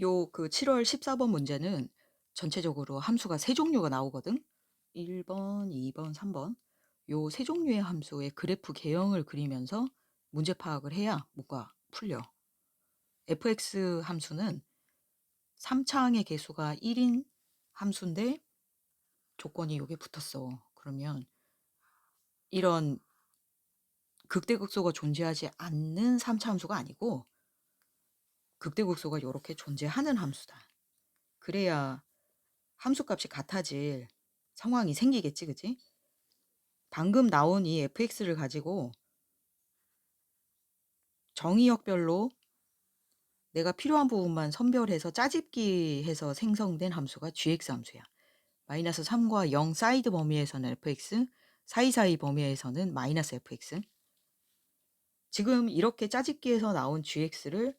요 그 7월 14번 문제는 전체적으로 함수가 세 종류가 나오거든. 1 번, 2 번, 3 번. 요세 종류의 함수의 그래프 개형을 그리면서 문제 파악을 해야 뭔가 풀려. fx 함수는 3 차항의 개수가 1 인 함수인데 조건이 요게 붙었어. 그러면 이런 극대극소가 존재하지 않는 3차 함수가 아니고 극대극소가 요렇게 존재하는 함수다. 그래야 함수값이 같아질 상황이 생기겠지, 그지? 방금 나온 이 fx를 가지고 정의역별로 내가 필요한 부분만 선별해서 짜집기 해서 생성된 함수가 gx 함수야. 마이너스 3과 0 사이드 범위에서는 fx, 사이사이 범위에서는 마이너스 fx. 지금 이렇게 짜집기해서 나온 gx를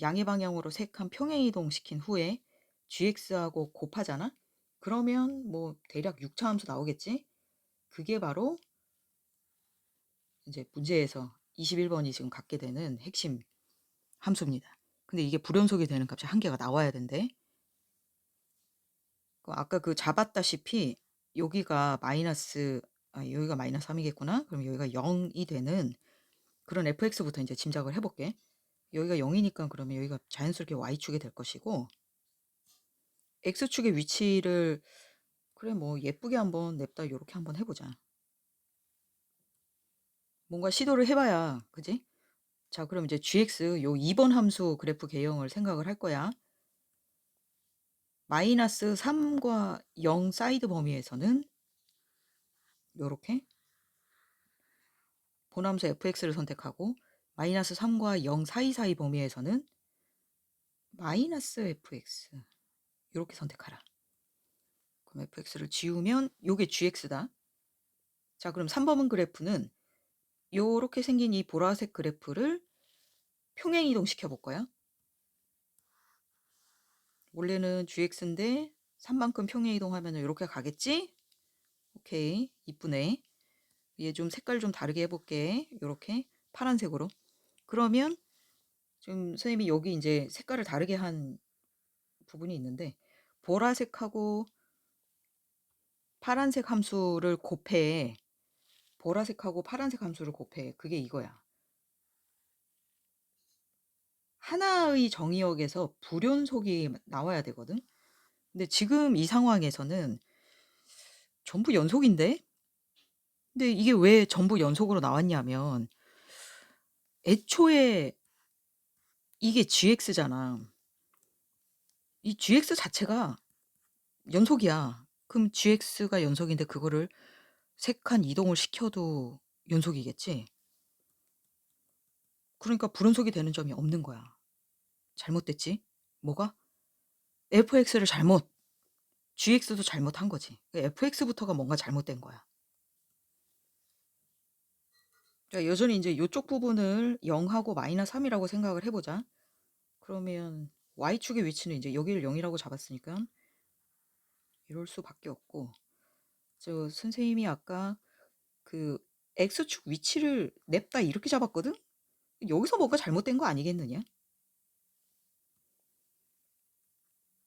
양의 방향으로 색한 평행 이동 시킨 후에 gx하고 곱하잖아? 그러면 뭐 대략 6차 함수 나오겠지? 그게 바로 이제 문제에서 21번이 지금 갖게 되는 핵심 함수입니다. 근데 이게 불연속이 되는 값이 한 개가 나와야 된대. 그 아까 그 잡았다시피 여기가 마이너스 아 여기가 마이너스 3이겠구나. 그럼 여기가 0이 되는 그런 fx부터 이제 짐작을 해볼게. 여기가 0이니까 그러면 여기가 자연스럽게 y축이 될 것이고 x축의 위치를 그래 뭐 예쁘게 한번 냅다 이렇게 한번 해보자. 뭔가 시도를 해봐야 그지? 자 그럼 이제 gx 요 2번 함수 그래프 개형을 생각을 할 거야. 마이너스 3과 0 사이드 범위에서는 요렇게 본함수 fx를 선택하고 마이너스 3과 0 사이사이 범위에서는 마이너스 fx 이렇게 선택하라. 그럼 fx를 지우면 요게 gx다. 자 그럼 3번은 그래프는 요렇게 생긴 이 보라색 그래프를 평행 이동시켜 볼 거야. 원래는 gx인데 3만큼 평행 이동하면 이렇게 가겠지? 오케이 이쁘네. 얘 좀 색깔 좀 다르게 해볼게. 요렇게 파란색으로. 그러면 지금 선생님이 여기 이제 색깔을 다르게 한 부분이 있는데 보라색하고 파란색 함수를 곱해. 보라색하고 파란색 함수를 곱해. 그게 이거야. 하나의 정의역에서 불연속이 나와야 되거든. 근데 지금 이 상황에서는 전부 연속인데? 근데 이게 왜 전부 연속으로 나왔냐면 애초에 이게 gx잖아. 이 gx 자체가 연속이야. 그럼 gx가 연속인데 그거를 세칸 이동을 시켜도 연속이겠지? 그러니까 불연속이 되는 점이 없는 거야. 잘못됐지? 뭐가? fx를 잘못, gx도 잘못한 거지. fx부터가 뭔가 잘못된 거야. 자, 여전히 이제 이쪽 부분을 0 하고 마이너스 3이라고 생각을 해 보자. 그러면 y축의 위치는 이제 여기를 0 이라고 잡았으니까 이럴 수밖에 없고 저 선생님이 아까 그 x축 위치를 냅다 이렇게 잡았거든? 여기서 뭔가 잘못된 거 아니겠느냐?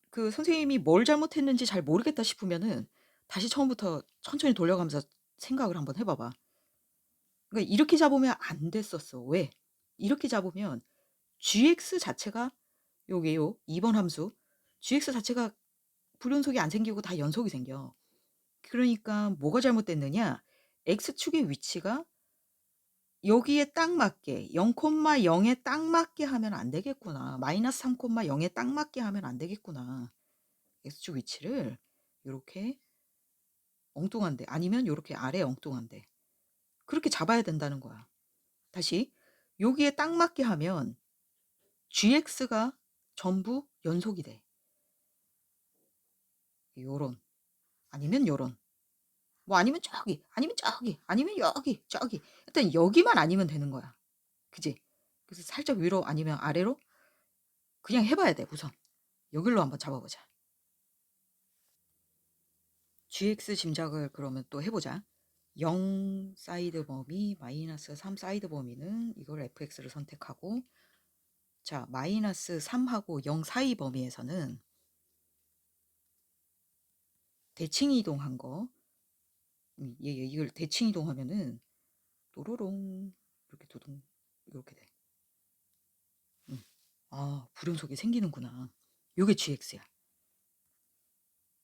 그 선생님이 뭘 잘못했는지 잘 모르겠다 싶으면은 다시 처음부터 천천히 돌려가면서 생각을 한번 해 봐봐. 그러니까 이렇게 잡으면 안 됐었어. 왜? 이렇게 잡으면 gx 자체가 요게요. 2번 함수. gx 자체가 불연속이 안 생기고 다 연속이 생겨. 그러니까 뭐가 잘못됐느냐? x축의 위치가 여기에 딱 맞게 0,0에 딱 맞게 하면 안 되겠구나. 마이너스 3,0에 딱 맞게 하면 안 되겠구나. x축 위치를 이렇게 엉뚱한데 아니면 이렇게 아래 엉뚱한데 그렇게 잡아야 된다는 거야. 다시 여기에 딱 맞게 하면 gx가 전부 연속이 돼. 요런 아니면 요런 뭐 아니면 저기 아니면 저기 아니면 여기 저기 일단 여기만 아니면 되는 거야. 그지? 그래서 살짝 위로 아니면 아래로 그냥 해봐야 돼 우선 여기로 한번 잡아보자. gx 짐작을 그러면 또 해보자. 0 사이드 범위 마이너스 3 사이드 범위는 이걸 fx를 선택하고 자, 마이너스 3하고 0 사이 범위에서는 대칭 이동한 거, 음, 얘, 얘 이걸 대칭 이동하면은 또로롱 이렇게 두둥 이렇게 돼. 음. 아, 불연속이 생기는구나. 요게 GX야.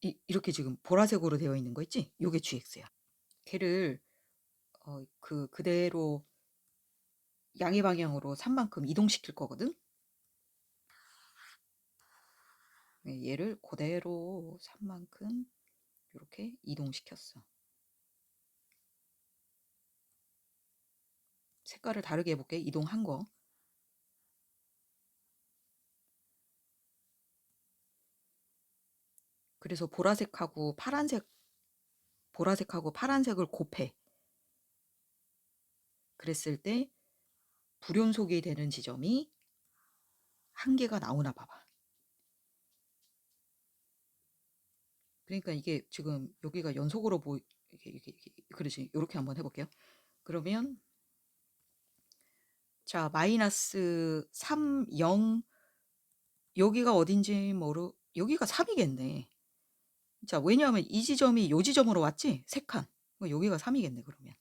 이, 이렇게 지금 보라색으로 되어 있는 거 있지? 요게 GX야. 걔를 어, 그 그대로 양의 방향으로 3만큼 이동시킬 거거든. 네, 얘를 그대로 3만큼 이렇게 이동시켰어. 색깔을 다르게 해볼게. 이동한 거. 그래서 보라색하고 파란색, 보라색하고 파란색을 곱해. 그랬을 때 불연속이 되는 지점이 한 개가 나오나 봐봐. 그러니까 이게 지금 여기가 연속으로 보이 이게 이게, 이게 그러지 이렇게 한번 해볼게요. 그러면 자 마이너스 3, 0 여기가 어딘지 모르 여기가 3이겠네. 자 왜냐하면 이 지점이 요 지점으로 왔지 세 칸. 여기가 3이겠네 그러면.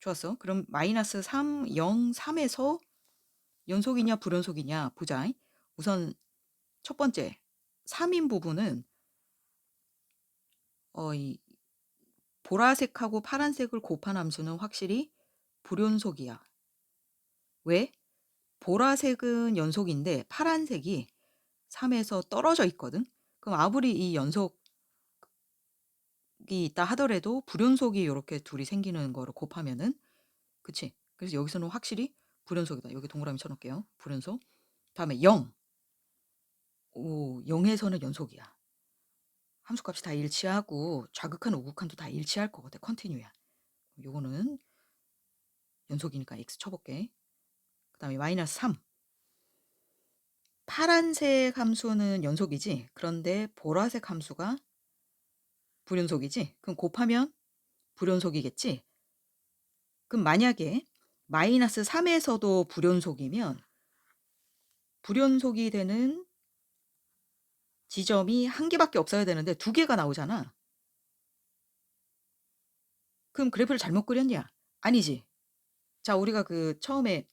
좋았어. 그럼 마이너스 3, 0, 3에서 연속이냐 불연속이냐 보자. 우선 첫 번째 3인 부분은 어, 이 보라색하고 파란색을 곱한 함수는 확실히 불연속이야. 왜? 보라색은 연속인데 파란색이 3에서 떨어져 있거든. 그럼 아무리 이 연속이 있다 하더라도 불연속이 이렇게 둘이 생기는 거를 곱하면은 그치? 그래서 여기서는 확실히 불연속이다. 여기 동그라미 쳐 놓을게요. 불연속. 다음에 0. 오, 0에서는 연속이야. 함수값이 다 일치하고 좌극한 우극한도 다 일치할 거거든. 컨티뉴야. 요거는 연속이니까 x 쳐볼게. 그 다음에 마이너스 3. 파란색 함수는 연속이지. 그런데 보라색 함수가 불연속이지. 그럼 곱하면 불연속이겠지. 그럼 만약에 마이너스 3에서도 불연속이면 불연속이 되는 지점이 한 개밖에 없어야 되는데 두 개가 나오잖아. 그럼 그래프를 잘못 그렸냐? 아니지. 자, 우리가 그 처음에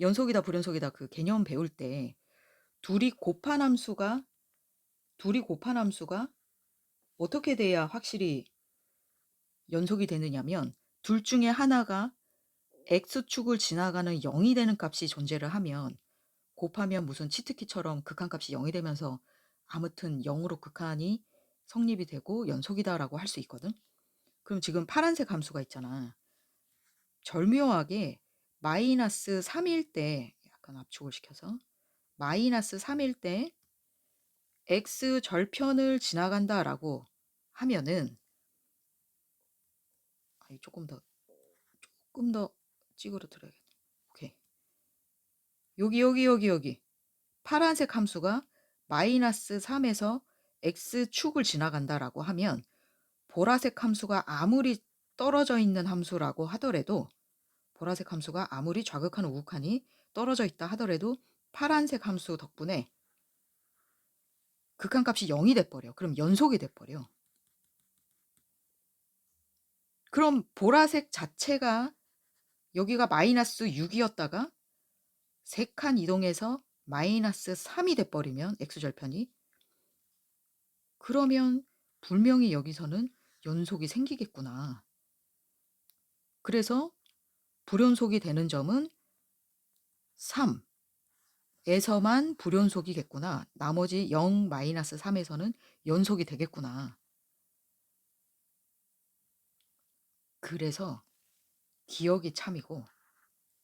연속이다 불연속이다 그 개념 배울 때 둘이 곱한 함수가 둘이 곱한 함수가 어떻게 돼야 확실히 연속이 되느냐면 둘 중에 하나가 x축을 지나가는 0이 되는 값이 존재를 하면 곱하면 무슨 치트키처럼 극한값이 0이 되면서 아무튼 0으로 극한이 성립이 되고 연속이다라고 할 수 있거든. 그럼 지금 파란색 함수가 있잖아. 절묘하게 마이너스 3일 때 약간 압축을 시켜서 마이너스 3일 때 x 절편을 지나간다라고 하면은 아니 조금 더 조금 더 찌그러뜨려야겠네. 오케이. 여기 여기 여기 여기 파란색 함수가 마이너스 3에서 x축을 지나간다라고 하면 보라색 함수가 아무리 떨어져 있는 함수라고 하더라도 보라색 함수가 아무리 좌극한 우극한이 떨어져 있다 하더라도 파란색 함수 덕분에 극한값이 0이 돼버려. 그럼 연속이 돼버려. 그럼 보라색 자체가 여기가 마이너스 6이었다가 세 칸 이동해서 마이너스 3이 돼버리면 x절편이 그러면 분명히 여기서는 연속이 생기겠구나. 그래서 불연속이 되는 점은 3 에서만 불연속이겠구나. 나머지 0 마이너스 3에서는 연속이 되겠구나. 그래서 기억이 참이고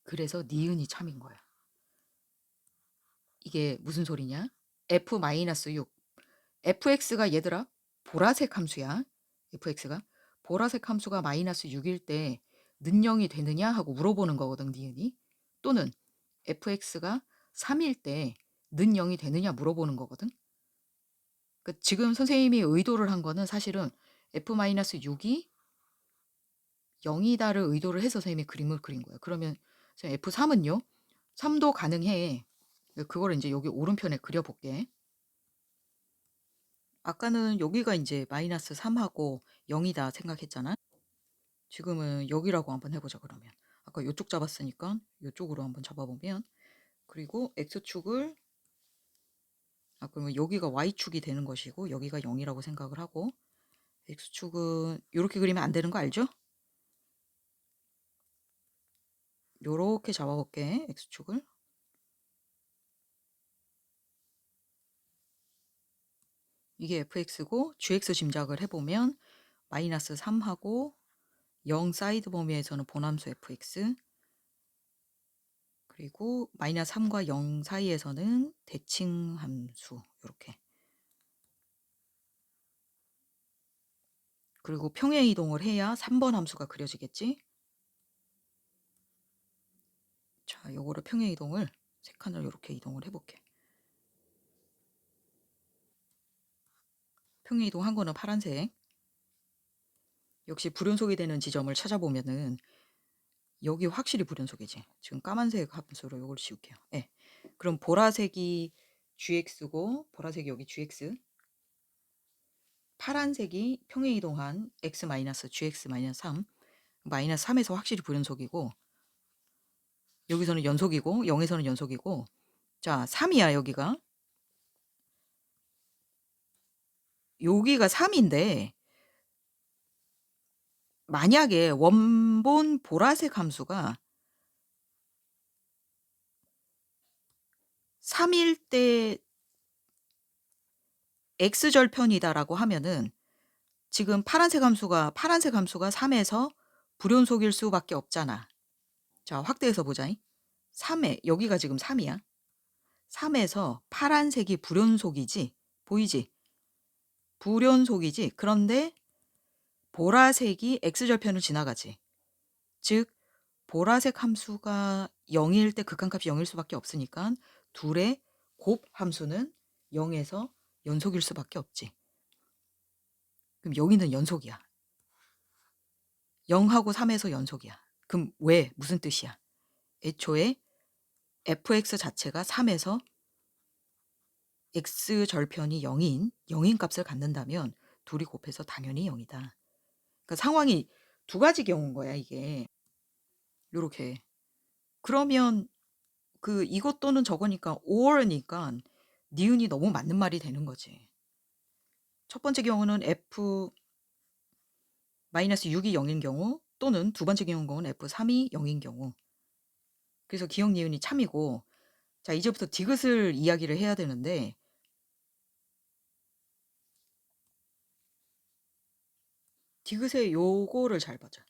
그래서 니은이 참인 거야. 이게 무슨 소리냐? f-6 fx가 얘들아 보라색 함수야. fx가 보라색 함수가 마이너스 6일 때 는영이 되느냐 하고 물어보는 거거든 니은이 또는 fx가 3일 때 는영이 되느냐 물어보는 거거든 그 지금 선생님이 의도를 한 거는 사실은 f-6이 0이다를 의도를 해서 선생님이 그림을 그린 거예요 그러면 F3은요 3도 가능해. 그거를 이제 여기 오른편에 그려볼게. 아까는 여기가 이제 마이너스 3하고 0이다 생각했잖아. 지금은 여기라고 한번 해보자 그러면. 아까 이쪽 잡았으니까 이쪽으로 한번 잡아보면 그리고 x축을 아 그러면 여기가 y축이 되는 것이고 여기가 0이라고 생각을 하고 x축은 이렇게 그리면 안 되는 거 알죠? 요렇게 잡아볼게 x축을 이게 fx고 gx 짐작을 해보면 마이너스 3하고 0 사이드 범위에서는 본함수 fx 그리고 마이너스 3과 0 사이에서는 대칭 함수 이렇게. 그리고 평행 이동을 해야 3번 함수가 그려지겠지? 자 요거를 평행 이동을 세 칸을 이렇게 이동을 해볼게. 평행 이동한 거는 파란색. 역시 불연속이 되는 지점을 찾아보면은 여기 확실히 불연속이지. 지금 까만색 함수로 이걸 씌울게요. 네. 그럼 보라색이 gx고 보라색이 여기 gx 파란색이 평행 이동한 x 마이너스 gx 마이너스 3 마이너스 3에서 확실히 불연속이고 여기서는 연속이고 0에서는 연속이고 자 3이야 여기가 여기가 3인데 만약에 원본 보라색 함수가 3 일 때 x절편이다라고 하면은 지금 파란색 함수가 파란색 함수가 3에서 불연속일 수밖에 없잖아. 자, 확대해서 보자. 3에 여기가 지금 3이야. 3에서 파란색이 불연속이지. 보이지? 불연속이지. 그런데 보라색이 x절편을 지나가지. 즉 보라색 함수가 0일 때 극한값이 0일 수밖에 없으니까 둘의 곱 함수는 0에서 연속일 수밖에 없지. 그럼 여기는 연속이야. 0하고 3에서 연속이야. 그럼 왜? 무슨 뜻이야? 애초에 fx 자체가 3에서 x 절편이 0인 0인 값을 갖는다면 둘이 곱해서 당연히 0이다. 그러니까 상황이 두 가지 경우인 거야, 이게. 요렇게. 그러면 그 이것 또는 저거니까 or니까 니은이 너무 맞는 말이 되는 거지. 첫 번째 경우는 f 마이너스 6이 0인 경우 또는 두 번째 경우는 f3이 0인 경우. 그래서 기억 니은이 참이고 자 이제부터 디귿을 이야기를 해야 되는데 디귿의 요거를 잘 보자.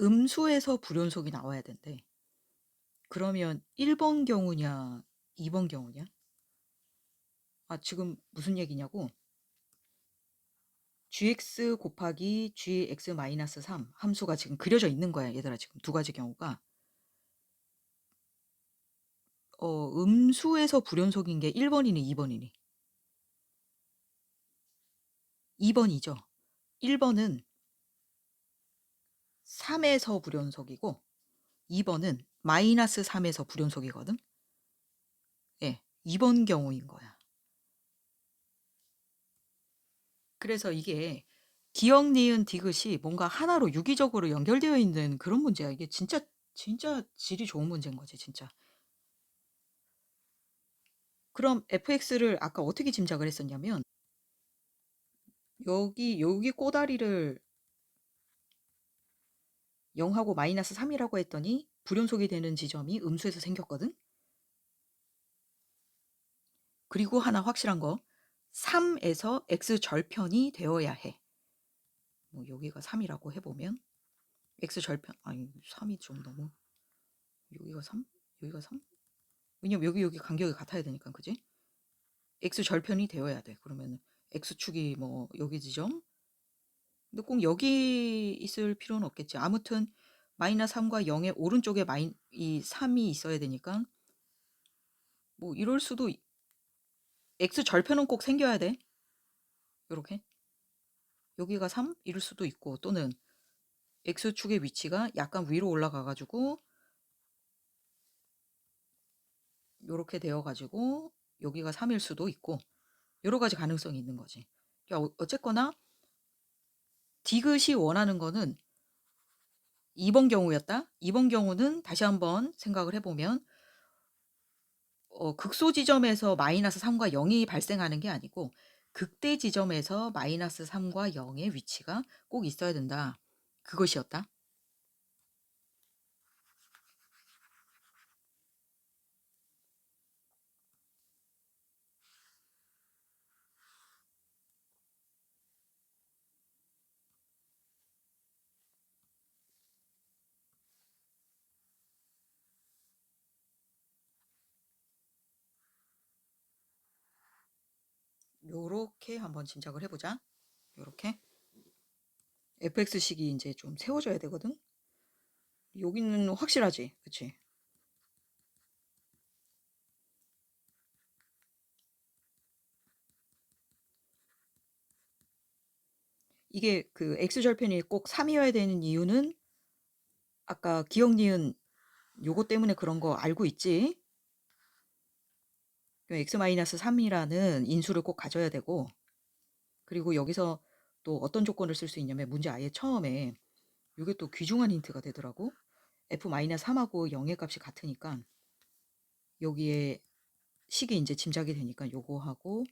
음수에서 불연속이 나와야 된대. 그러면 1번 경우냐, 2번 경우냐? 아, 지금 무슨 얘기냐고? gx 곱하기 gx 마이너스 3 함수가 지금 그려져 있는 거야, 얘들아. 지금 두 가지 경우가. 어, 음수에서 불연속인 게 1번이니 2번이니? 2번이죠. 1번은 3에서 불연속이고 2번은 마이너스 3에서 불연속이거든. 예, 2번 경우인 거야. 그래서 이게 기억, 니은, 디귿이 뭔가 하나로 유기적으로 연결되어 있는 그런 문제야. 이게 진짜 진짜 질이 좋은 문제인 거지, 진짜. 그럼 fx를 아까 어떻게 짐작을 했었냐면 여기 여기 꼬다리를 0하고 마이너스 3이라고 했더니 불연속이 되는 지점이 음수에서 생겼거든. 그리고 하나 확실한 거 3에서 x 절편이 되어야 해. 뭐 여기가 3이라고 해보면 x 절편 아니 3이 좀 너무 여기가 3 여기가 3 왜냐면 여기 여기 간격이 같아야 되니까 그지? x 절편이 되어야 돼. 그러면 x축이 뭐 여기 지점 근데 꼭 여기 있을 필요는 없겠지. 아무튼 마이너스 3과 0의 오른쪽에 마이 이 3이 있어야 되니까 뭐 이럴 수도 있- x 절편은 꼭 생겨야 돼. 요렇게. 여기가 3 이럴 수도 있고 또는 x축의 위치가 약간 위로 올라가 가지고 요렇게 되어 가지고 여기가 3일 수도 있고 여러 가지 가능성이 있는 거지. 그러니까 어- 어쨌거나 디귿이 원하는 거는 2번 경우였다. 2번 경우는 다시 한번 생각을 해보면 어, 극소 지점에서 마이너스 3과 0이 발생하는 게 아니고 극대 지점에서 마이너스 3과 0의 위치가 꼭 있어야 된다. 그것이었다. 요렇게 한번 짐작을 해보자. 요렇게. fx식이 이제 좀 세워져야 되거든. 여기는 확실하지. 그치? 이게 그 x절편이 꼭 3이어야 되는 이유는 아까 기억 니은 요거 때문에 그런 거 알고 있지? X-3이라는 인수를 꼭 가져야 되고 그리고 여기서 또 어떤 조건을 쓸 수 있냐면 문제 아예 처음에 이게 또 귀중한 힌트가 되더라고. f-3하고 0의 값이 같으니까 여기에 식이 이제 짐작이 되니까 요거하고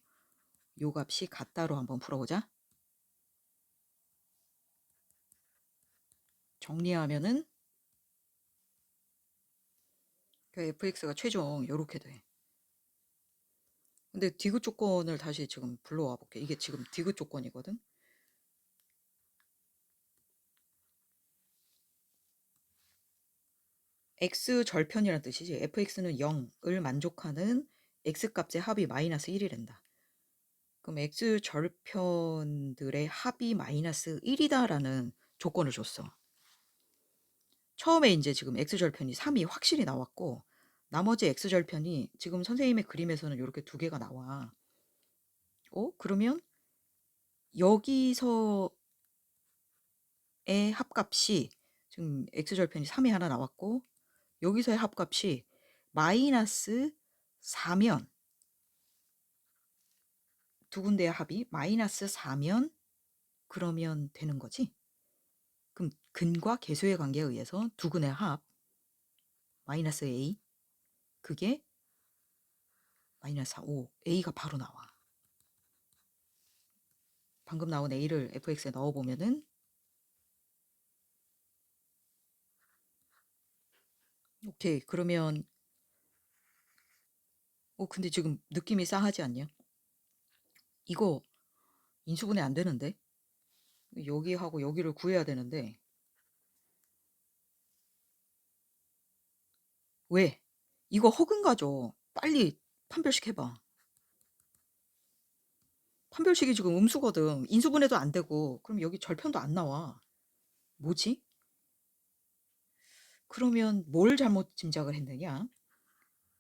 요 값이 같다로 한번 풀어보자. 정리하면은 그 fx가 최종 요렇게 돼. 근데 디귿 조건을 다시 지금 불러와 볼게. 이게 지금 디귿 조건이거든. x 절편이라는 뜻이지. fx는 0을 만족하는 x 값의 합이 마이너스 1이란다. 그럼 x 절편들의 합이 마이너스 1이다라는 조건을 줬어. 처음에 이제 지금 x 절편이 3이 확실히 나왔고 나머지 x 절편이 지금 선생님의 그림에서는 이렇게 두 개가 나와. 어? 그러면 여기서의 합값이 지금 x 절편이 3이 하나 나왔고 여기서의 합값이 마이너스 4면 두 군데의 합이 마이너스 4면 그러면 되는 거지. 그럼 근과 계수의 관계에 의해서 두 근의 합 마이너스 a 그게 마이너스 4, 5 a가 바로 나와. 방금 나온 a를 fx에 넣어보면은 오케이 그러면 어 근데 지금 느낌이 싸하지 않냐? 이거 인수분해 안 되는데 여기하고 여기를 구해야 되는데 왜? 이거 허근가죠. 빨리 판별식 해봐. 판별식이 지금 음수거든. 인수분해도 안 되고 그럼 여기 절편도 안 나와. 뭐지? 그러면 뭘 잘못 짐작을 했느냐?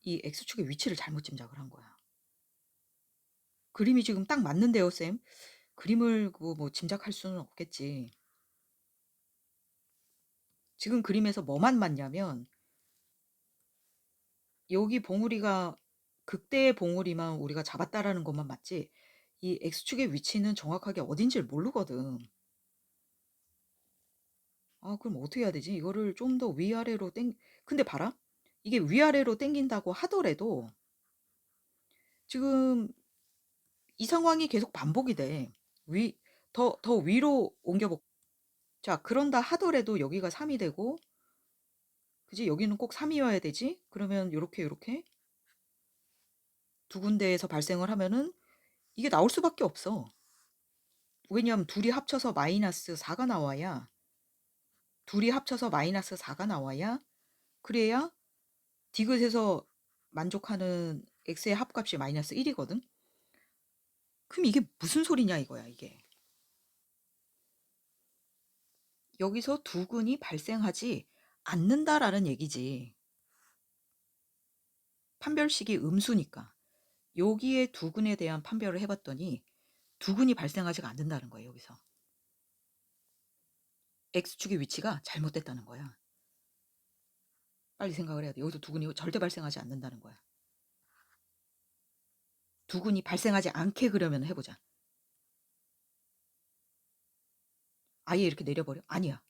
이 x축의 위치를 잘못 짐작을 한 거야. 그림이 지금 딱 맞는데요, 쌤? 그림을 그뭐 짐작할 수는 없겠지. 지금 그림에서 뭐만 맞냐면 여기 봉우리가 극대의 봉우리만 우리가 잡았다라는 것만 맞지 이 x축의 위치는 정확하게 어딘지를 모르거든. 아 그럼 어떻게 해야 되지? 이거를 좀 더 위아래로 땡 근데 봐라. 이게 위아래로 땡긴다고 하더라도 지금 이 상황이 계속 반복이 돼. 위, 더, 더 위로 옮겨 볼. 자, 그런다 하더라도 여기가 3이 되고, 그지? 여기는 꼭 3이어야 되지? 그러면 요렇게, 요렇게. 두 군데에서 발생을 하면은 이게 나올 수밖에 없어. 왜냐하면 둘이 합쳐서 마이너스 4가 나와야, 둘이 합쳐서 마이너스 4가 나와야, 그래야 디귿에서 만족하는 x의 합값이 마이너스 1이거든? 그럼 이게 무슨 소리냐 이거야 이게. 여기서 두 근이 발생하지 않는다라는 얘기지. 판별식이 음수니까. 여기에 두근에 대한 판별을 해봤더니 두근이 발생하지가 않는다는 거예요 여기서. x축의 위치가 잘못됐다는 거야. 빨리 생각을 해야 돼. 여기서 두근이 절대 발생하지 않는다는 거야. 두근이 발생하지 않게 그려면 해보자. 아예 이렇게 내려버려? 아니야.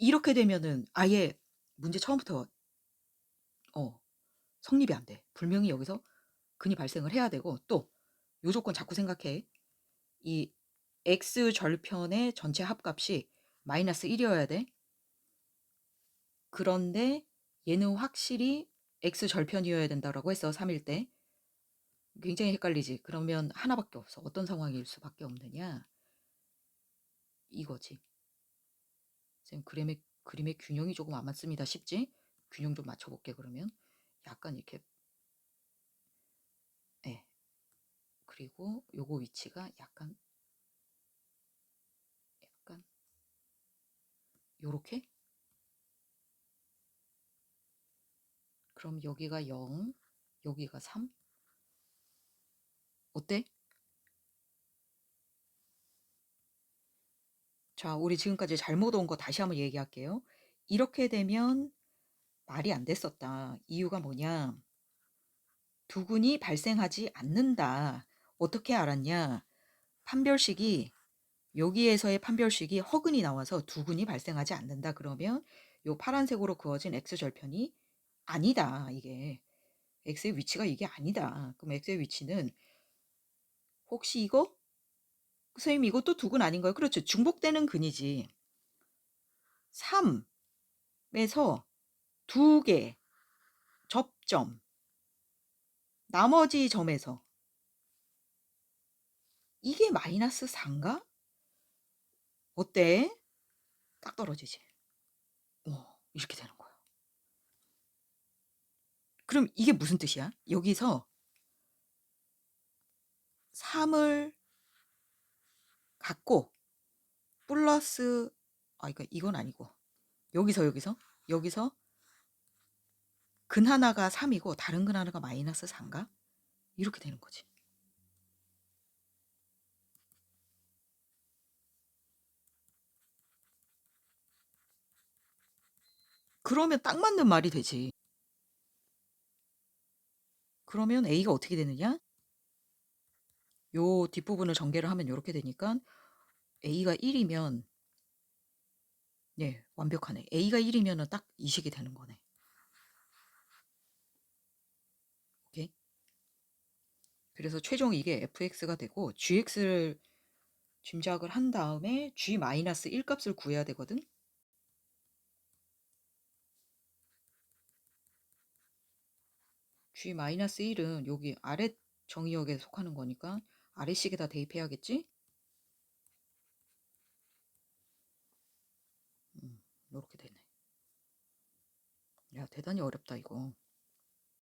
이렇게 되면은 아예 문제 처음부터 어 성립이 안 돼. 분명히 여기서 근이 발생을 해야 되고 또 요 조건 자꾸 생각해. 이 x 절편의 전체 합값이 마이너스 1이어야 돼. 그런데 얘는 확실히 x 절편이어야 된다라고 했어. 3일 때. 굉장히 헷갈리지. 그러면 하나밖에 없어. 어떤 상황일 수밖에 없느냐? 이거지. 선생님 그림의 그림의 균형이 조금 안 맞습니다. 쉽지? 균형 좀 맞춰볼게 그러면. 약간 이렇게 네. 그리고 요거 위치가 약간 약간 요렇게 그럼 여기가 0 여기가 3 어때? 자, 우리 지금까지 잘못 온 거 다시 한번 얘기할게요. 이렇게 되면 말이 안 됐었다. 이유가 뭐냐? 두근이 발생하지 않는다. 어떻게 알았냐? 판별식이 여기에서의 판별식이 허근이 나와서 두근이 발생하지 않는다. 그러면 요 파란색으로 그어진 x절편이 아니다. 이게 x의 위치가 이게 아니다. 그럼 x의 위치는 혹시 이거? 선생님 이것도 두근 아닌가요? 그렇죠. 중복되는 근이지. 3에서 두개 접점 나머지 점에서 이게 마이너스 4인가? 어때? 딱 떨어지지. 어, 이렇게 되는 거야. 그럼 이게 무슨 뜻이야? 여기서 3을 갖고 플러스 아 그러니까 이건 아니고 여기서 여기서 여기서 근 하나가 3이고 다른 근 하나가 마이너스 4인가? 이렇게 되는 거지. 그러면 딱 맞는 말이 되지. 그러면 A가 어떻게 되느냐? 요 뒷부분을 전개를 하면 이렇게 되니까 A가 1이면 네, 완벽하네. A가 1이면 딱이 식이 되는 거네. 오케이? 그래서 최종 이게 fx가 되고 gx를 짐작을 한 다음에 g-1 값을 구해야 되거든. g-1은 여기 아래 정의역에 속하는 거니까 아래식에다 대입해야겠지? 음, 이렇게 되네. 야, 대단히 어렵다 이거.